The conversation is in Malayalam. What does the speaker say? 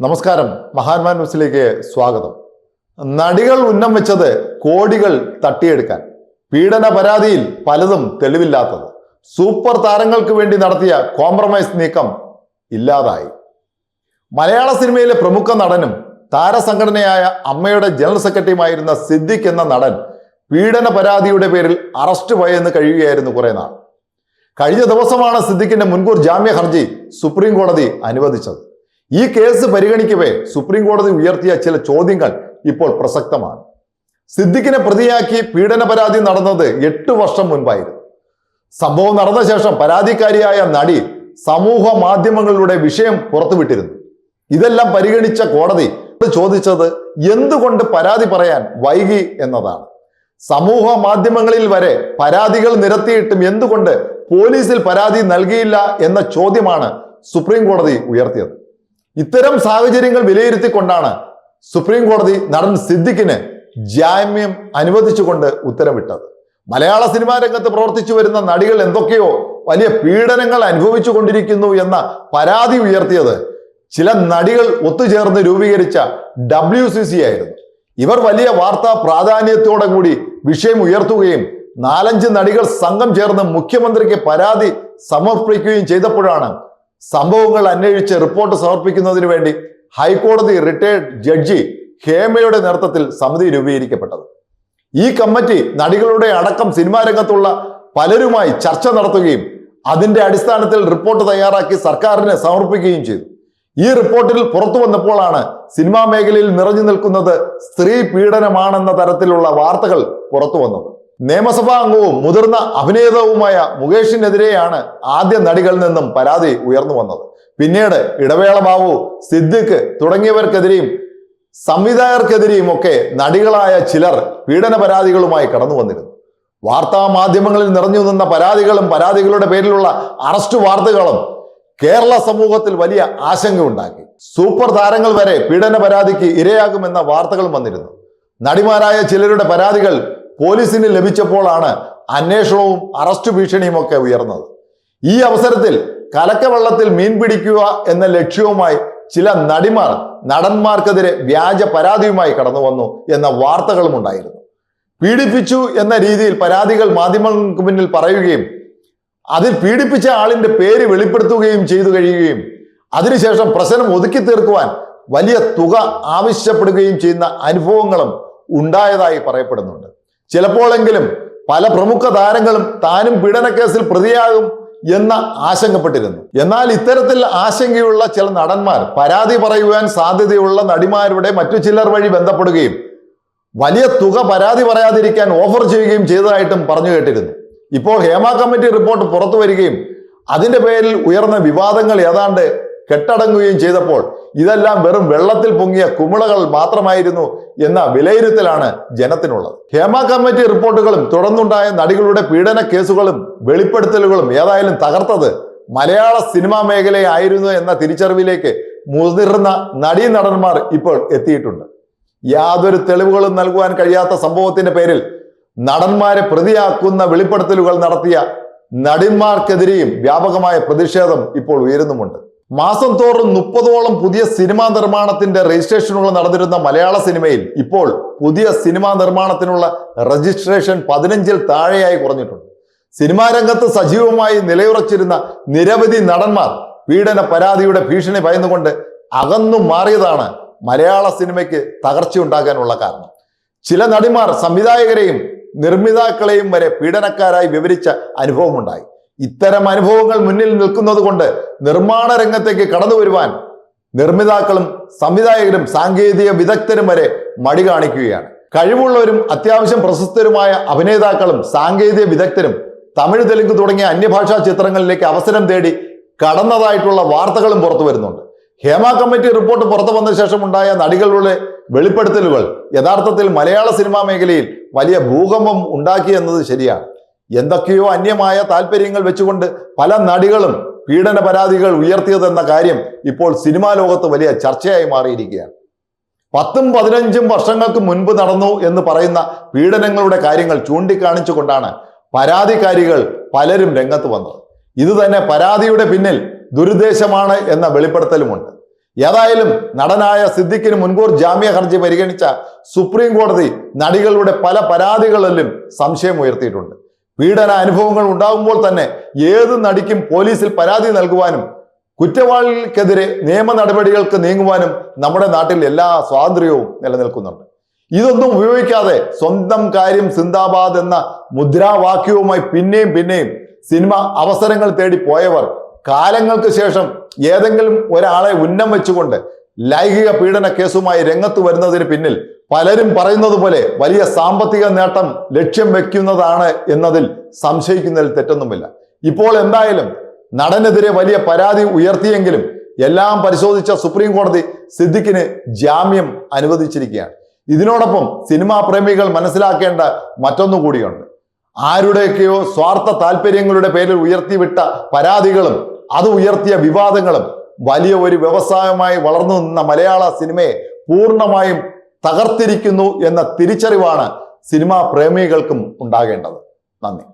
നമസ്കാരം. മഹാന്മാ ന്യൂസിലേക്ക് സ്വാഗതം. നടികൾ ഉന്നം വെച്ചത് കോടികൾ തട്ടിയെടുക്കാൻ. പീഡന പരാതിയിൽ പലതും തെളിവില്ലാത്തത്. സൂപ്പർ താരങ്ങൾക്ക് വേണ്ടി നടത്തിയ കോംപ്രമൈസ് നീക്കം ഇല്ലാതായി. മലയാള സിനിമയിലെ പ്രമുഖ നടനും താരസംഘടനയായ അമ്മയുടെ ജനറൽ സെക്രട്ടറിയുമായിരുന്ന സിദ്ദിഖ് എന്ന നടൻ പീഡന പരാതിയുടെ പേരിൽ അറസ്റ്റ് ഭയന്ന് കഴിയുകയായിരുന്നു കുറെ നാൾ. കഴിഞ്ഞ ദിവസമാണ് സിദ്ദിഖിന്റെ മുൻകൂർ ജാമ്യ ഹർജി സുപ്രീം കോടതി അനുവദിച്ചത്. ഈ കേസ് പരിഗണിക്കവേ സുപ്രീം കോടതി ഉയർത്തിയ ചില ചോദ്യങ്ങൾ ഇപ്പോൾ പ്രസക്തമാണ്. സിദ്ദിഖിനെ പ്രതിയാക്കി പീഡന പരാതി നടന്നത് എട്ട് വർഷം മുൻപായിരുന്നു. സംഭവം നടന്ന ശേഷം പരാതിക്കാരിയായ നടി സമൂഹ മാധ്യമങ്ങളിലൂടെ വിഷയം പുറത്തുവിട്ടിരുന്നു. ഇതെല്ലാം പരിഗണിച്ച കോടതി ചോദിച്ചത് എന്തുകൊണ്ട് പരാതി പറയാൻ വൈകി എന്നതാണ്. സമൂഹ മാധ്യമങ്ങളിൽ വരെ പരാതികൾ നിരത്തിയിട്ടും എന്തുകൊണ്ട് പോലീസിൽ പരാതി നൽകിയില്ല എന്ന ചോദ്യമാണ് സുപ്രീം കോടതി ഉയർത്തിയത്. ഇത്തരം സാഹചര്യങ്ങൾ വിലയിരുത്തിക്കൊണ്ടാണ് സുപ്രീം കോടതി നടൻ സിദ്ദിഖിന് ജാമ്യം അനുവദിച്ചുകൊണ്ട് ഉത്തരവിട്ടത്. മലയാള സിനിമാ രംഗത്ത് പ്രവർത്തിച്ചു വരുന്ന നടികൾ എന്തൊക്കെയോ വലിയ പീഡനങ്ങൾ അനുഭവിച്ചു കൊണ്ടിരിക്കുന്നു എന്ന പരാതി ഉയർത്തിയത് ചില നടികൾ ഒത്തുചേർന്ന് രൂപീകരിച്ച ഡബ്ല്യു സി സി ആയിരുന്നു. ഇവർ വലിയ വാർത്താ പ്രാധാന്യത്തോടെ കൂടി വിഷയം ഉയർത്തുകയും നാലഞ്ച് നടികൾ സംഘം ചേർന്ന് മുഖ്യമന്ത്രിക്ക് പരാതി സമർപ്പിക്കുകയും ചെയ്തപ്പോഴാണ് സംഭവങ്ങൾ അന്വേഷിച്ച് റിപ്പോർട്ട് സമർപ്പിക്കുന്നതിന് വേണ്ടി ഹൈക്കോടതി റിട്ടയർഡ് ജഡ്ജി ഹേമയുടെ നേതൃത്വത്തിൽ സമിതി രൂപീകരിക്കപ്പെട്ടത്. ഈ കമ്മിറ്റി നടികളുടെ അടക്കം സിനിമാ രംഗത്തുള്ള പലരുമായി ചർച്ച നടത്തുകയും അതിന്റെ അടിസ്ഥാനത്തിൽ റിപ്പോർട്ട് തയ്യാറാക്കി സർക്കാരിന് സമർപ്പിക്കുകയും ചെയ്തു. ഈ റിപ്പോർട്ടിൽ പുറത്തു വന്നപ്പോഴാണ് സിനിമാ മേഖലയിൽ നിറഞ്ഞു നിൽക്കുന്നത് സ്ത്രീ പീഡനമാണെന്ന തരത്തിലുള്ള വാർത്തകൾ പുറത്തു വന്നത്. നിയമസഭാ അംഗവും മുതിർന്ന അഭിനേതാവുമായ മുകേഷിനെതിരെയാണ് ആദ്യ നടികളിൽ നിന്നും പരാതി ഉയർന്നു വന്നത്. പിന്നീട് ഇടവേള ബാബു സിദ്ദിഖ് തുടങ്ങിയവർക്കെതിരെയും സംവിധായകർക്കെതിരെയും ഒക്കെ നടികളായ ചിലർ പീഡന പരാതികളുമായി കടന്നു വന്നിരുന്നു. വാർത്താ മാധ്യമങ്ങളിൽ നിറഞ്ഞു നിന്ന പരാതികളും പരാതികളുടെ പേരിലുള്ള അറസ്റ്റ് വാർത്തകളും കേരള സമൂഹത്തിൽ വലിയ ആശങ്കയുണ്ടാക്കി. സൂപ്പർ താരങ്ങൾ വരെ പീഡന പരാതിക്ക് ഇരയാകുമെന്ന വാർത്തകളും വന്നിരുന്നു. നടിമാരായ ചിലരുടെ പരാതികൾ പോലീസിന് ലഭിച്ചപ്പോഴാണ് അന്വേഷണവും അറസ്റ്റ് ഭീഷണിയും ഒക്കെ ഉയർന്നത്. ഈ അവസരത്തിൽ കലക്കവെള്ളത്തിൽ മീൻ പിടിക്കുക എന്ന ലക്ഷ്യവുമായി ചില നടിമാർ നടന്മാർക്കെതിരെ വ്യാജ പരാതിയുമായി കടന്നു വന്നു എന്ന വാർത്തകളും ഉണ്ടായിരുന്നു. പീഡിപ്പിച്ചു എന്ന രീതിയിൽ പരാതികൾ മാധ്യമങ്ങൾക്ക് മുന്നിൽ പറയുകയും അതിൽ പീഡിപ്പിച്ച ആളിന്റെ പേര് വെളിപ്പെടുത്തുകയും ചെയ്തു കഴിയുകയും അതിനുശേഷം പ്രശ്നം ഒതുക്കി തീർക്കുവാൻ വലിയ തുക ആവശ്യപ്പെടുകയും ചെയ്യുന്ന അനുഭവങ്ങളും ഉണ്ടായതായി പറയപ്പെടുന്നുണ്ട്. ചിലപ്പോഴെങ്കിലും പല പ്രമുഖ താരങ്ങളും താനും പീഡനക്കേസിൽ പ്രതിയാകും എന്ന് ആശങ്കപ്പെട്ടിരുന്നു. എന്നാൽ ഇത്തരത്തിൽ ആശങ്കയുള്ള ചില നടന്മാർ പരാതി പറയുവാൻ സാധ്യതയുള്ള നടിമാരുടെ മറ്റു ചിലർ വഴി ബന്ധപ്പെടുകയും വലിയ തുക പരാതി പറയാതിരിക്കാൻ ഓഫർ ചെയ്യുകയും ചെയ്തതായിട്ടും പറഞ്ഞു കേട്ടിരുന്നു. ഇപ്പോൾ ഹേമ കമ്മിറ്റി റിപ്പോർട്ട് പുറത്തു വരികയും അതിന്റെ പേരിൽ ഉയർന്ന വിവാദങ്ങൾ ഏതാണ്ട് കെട്ടടങ്ങുകയും ചെയ്തപ്പോൾ ഇതെല്ലാം വെറും വെള്ളത്തിൽ പൊങ്ങിയ കുമിളകൾ മാത്രമായിരുന്നു എന്ന വിലയിരുത്തലാണ് ജനത്തിനുള്ളത്. ഹേമ കമ്മിറ്റി റിപ്പോർട്ടുകളും തുടർന്നുണ്ടായ നടികളുടെ പീഡന കേസുകളും വെളിപ്പെടുത്തലുകളും ഏതായാലും തകർത്തത് മലയാള സിനിമാ മേഖലയായിരുന്നു എന്ന തിരിച്ചറിവിലേക്ക് മുതിർന്ന നടീനടന്മാർ ഇപ്പോൾ എത്തിയിട്ടുണ്ട്. യാതൊരു തെളിവുകളും നൽകുവാൻ കഴിയാത്ത സംഭവത്തിന്റെ പേരിൽ നടന്മാരെ പ്രതിയാക്കുന്ന വെളിപ്പെടുത്തലുകൾ നടത്തിയ നടിന്മാർക്കെതിരെയും വ്യാപകമായ പ്രതിഷേധം ഇപ്പോൾ ഉയരുന്നുമുണ്ട്. മാസം തോറും മുപ്പതോളം പുതിയ സിനിമാ നിർമ്മാണത്തിന്റെ രജിസ്ട്രേഷനുകൾ നടന്നിരുന്ന മലയാള സിനിമയിൽ ഇപ്പോൾ പുതിയ സിനിമാ നിർമ്മാണത്തിനുള്ള രജിസ്ട്രേഷൻ പതിനഞ്ചിൽ താഴെയായി കുറഞ്ഞിട്ടുണ്ട്. സിനിമാ രംഗത്ത് സജീവമായി നിലയുറച്ചിരുന്ന നിരവധി നടന്മാർ പീഡന പരാതിയുടെ ഭീഷണി ഭയന്നുകൊണ്ട് അകന്നു മാറിയതാണ് മലയാള സിനിമയ്ക്ക് തകർച്ചയുണ്ടാകാനുള്ള കാരണം. ചില നടിമാർ സംവിധായകരെയും നിർമ്മിതാക്കളെയും വരെ പീഡനക്കാരായി വിവരിച്ച അനുഭവമുണ്ടായി. ഇത്തരം അനുഭവങ്ങൾ മുന്നിൽ നിൽക്കുന്നത് കൊണ്ട് നിർമ്മാണ രംഗത്തേക്ക് കടന്നു വരുവാൻ നിർമ്മിതാക്കളും സംവിധായകരും സാങ്കേതിക വിദഗ്ധരും വരെ മടി കാണിക്കുകയാണ്. കഴിവുള്ളവരും അത്യാവശ്യം പ്രശസ്തരുമായ അഭിനേതാക്കളും സാങ്കേതിക വിദഗ്ധരും തമിഴ് തെലുങ്ക് തുടങ്ങിയ അന്യഭാഷാ ചിത്രങ്ങളിലേക്ക് അവസരം തേടി കടന്നതായിട്ടുള്ള വാർത്തകളും പുറത്തു വരുന്നുണ്ട്. ഹേമ കമ്മിറ്റി റിപ്പോർട്ട് പുറത്തു വന്ന ശേഷം ഉണ്ടായ നടികളുടെ വെളിപ്പെടുത്തലുകൾ യഥാർത്ഥത്തിൽ മലയാള സിനിമാ മേഖലയിൽ വലിയ ഭൂകമ്പം ഉണ്ടാക്കി എന്നത് ശരിയാണ്. എന്തൊക്കെയോ അന്യമായ താല്പര്യങ്ങൾ വെച്ചുകൊണ്ട് പല നടികളും പീഡന പരാതികൾ ഉയർത്തിയതെന്ന കാര്യം ഇപ്പോൾ സിനിമാ ലോകത്ത് വലിയ ചർച്ചയായി മാറിയിരിക്കുകയാണ്. പത്തും പതിനഞ്ചും വർഷങ്ങൾക്ക് മുൻപ് നടന്നു എന്ന് പറയുന്ന പീഡനങ്ങളുടെ കാര്യങ്ങൾ ചൂണ്ടിക്കാണിച്ചുകൊണ്ടാണ് പരാതിക്കാരികൾ പലരും രംഗത്ത് വന്നത്. ഇത് തന്നെ പരാതിയുടെ പിന്നിൽ ദുരുദ്ദേശമാണ് എന്ന വെളിപ്പെടുത്തലുമുണ്ട്. ഏതായാലും നടനായ സിദ്ദിഖിന് മുൻകൂർ ജാമ്യ ഹർജി പരിഗണിച്ച സുപ്രീം കോടതി നടികളുടെ പല പരാതികളിലും സംശയം ഉയർത്തിയിട്ടുണ്ട്. പീഡന അനുഭവങ്ങൾ ഉണ്ടാകുമ്പോൾ തന്നെ ഏത് നടിക്കും പോലീസിൽ പരാതി നൽകുവാനും കുറ്റവാളികൾക്കെതിരെ നിയമ നടപടികൾക്ക് നീങ്ങുവാനും നമ്മുടെ നാട്ടിൽ എല്ലാ സ്വാതന്ത്ര്യവും നിലനിൽക്കുന്നുണ്ട്. ഇതൊന്നും ഉപയോഗിക്കാതെ സ്വന്തം കാര്യം സിന്ദാബാദ് എന്ന മുദ്രാവാക്യവുമായി പിന്നെയും പിന്നെയും സിനിമ അവസരങ്ങൾ തേടി പോയവർ കാലങ്ങൾക്ക് ശേഷം ഏതെങ്കിലും ഒരാളെ ഉന്നം വെച്ചുകൊണ്ട് ലൈംഗിക പീഡന കേസുമായി രംഗത്ത് വരുന്നതിന് പിന്നിൽ പലരും പറയുന്നത് പോലെ വലിയ സാമ്പത്തിക നേട്ടം ലക്ഷ്യം വെക്കുന്നതാണ് എന്നതിൽ സംശയിക്കുന്നതിൽ തെറ്റൊന്നുമില്ല. ഇപ്പോൾ എന്തായാലും നടനെതിരെ വലിയ പരാതി ഉയർത്തിയെങ്കിലും എല്ലാം പരിശോധിച്ച സുപ്രീം കോടതി സിദ്ദിഖിന് ജാമ്യം അനുവദിച്ചിരിക്കുകയാണ്. ഇതിനോടൊപ്പം സിനിമാ പ്രേമികൾ മനസ്സിലാക്കേണ്ട മറ്റൊന്നു കൂടിയുണ്ട്. ആരുടെയൊക്കെയോ സ്വാർത്ഥ താല്പര്യങ്ങളുടെ പേരിൽ ഉയർത്തിവിട്ട പരാതികളും അത് ഉയർത്തിയ വിവാദങ്ങളും വലിയ ഒരു വ്യവസായമായി വളർന്നു നിന്ന മലയാള സിനിമയെ പൂർണമായും തകർത്തിരിക്കുന്നു എന്ന തിരിച്ചറിവാണ് സിനിമാ പ്രേമികൾക്കും ഉണ്ടാകേണ്ടത്. നന്ദി.